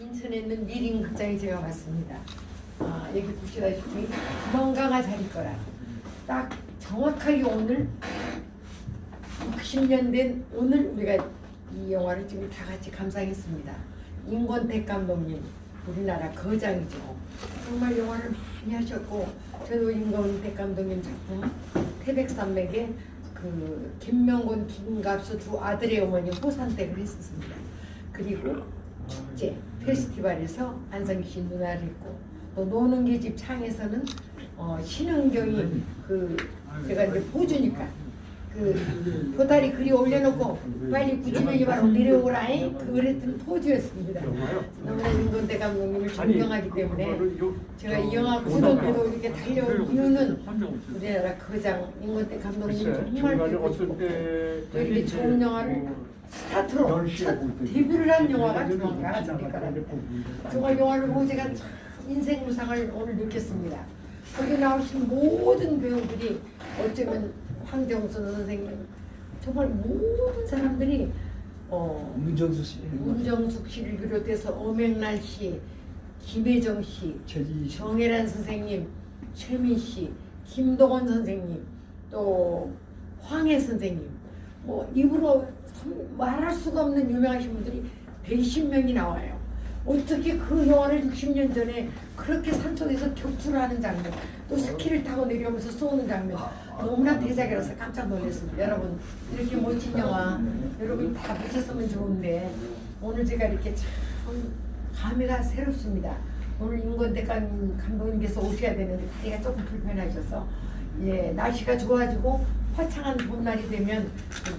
인천에 있는 미림 극장에 제가 왔습니다. 아, 여기 보시다시피 건강한 자리 거라. 딱 정확하게 오늘 60년 된 오늘 우리가 이 영화를 지금 다 같이 감상했습니다. 임권택 감독님 우리나라 거장이죠. 정말 영화를 많이 하셨고 저도 임권택 감독님 작품 태백산맥에 그 김명곤 김갑수 두 아들의 어머니 호산댁을 했었습니다. 그리고 축제 페스티벌에서 안성기 씨 누나를 했고 또 노는 계집 창에서는 어, 신흥경이 그 제가 이제 보주니까 그 보다리 글이 올려놓고 빨리 구치명이 바로 내려오라잉 그걸 했던 포즈였습니다. 너무나 임건대 감독님을 존경하기 때문에 제가 이 영화 구독에도 이렇게 달려온 이유는 우리나라 거장 임건대 감독님 정말 또 이렇게 좋은 영화를 스타트로 첫 데뷔를 한 영화가 조만간. 정말 영화를 보고 제가 참 인생 무상을 오늘 느꼈습니다. 거기 나오신 모든 배우들이 어쩌면 황정순 선생님. 정말 모든 사람들이 어, 문정수 씨, 문정숙 씨를 비롯해서 엄영란 씨, 김혜정 씨, 최지 씨, 정혜란 선생님, 최민 씨, 김동원 선생님, 또 황해 선생님, 뭐 입으로 참 말할 수가 없는 유명하신 분들이 몇십 명이 나와요. 어떻게 그 영화를 60년 전에 그렇게 산속에서 격투를 하는 장면, 또 스키를 타고 내려오면서 쏘는 장면 너무나 대작이라서 깜짝 놀랐습니다. 여러분 이렇게 멋진 영화 여러분 다 보셨으면 좋은데 오늘 제가 이렇게 참 감회가 새롭습니다. 오늘 임권대 감- 감독님께서 오셔야 되는데 다리가 조금 불편하셔서 예 날씨가 좋아지고 화창한 봄날이 되면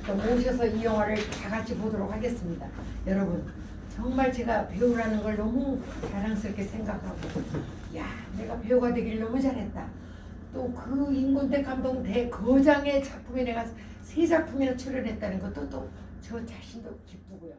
또 모셔서 이 영화를 다 같이 보도록 하겠습니다. 여러분 정말 제가 배우라는 걸 너무 자랑스럽게 생각하고 야 내가 배우가 되길 너무 잘했다. 또그 임권대 감독 대거장의 작품에 내가 세 작품이나 출연했다는 것도 또 저 자신도 기쁘고요.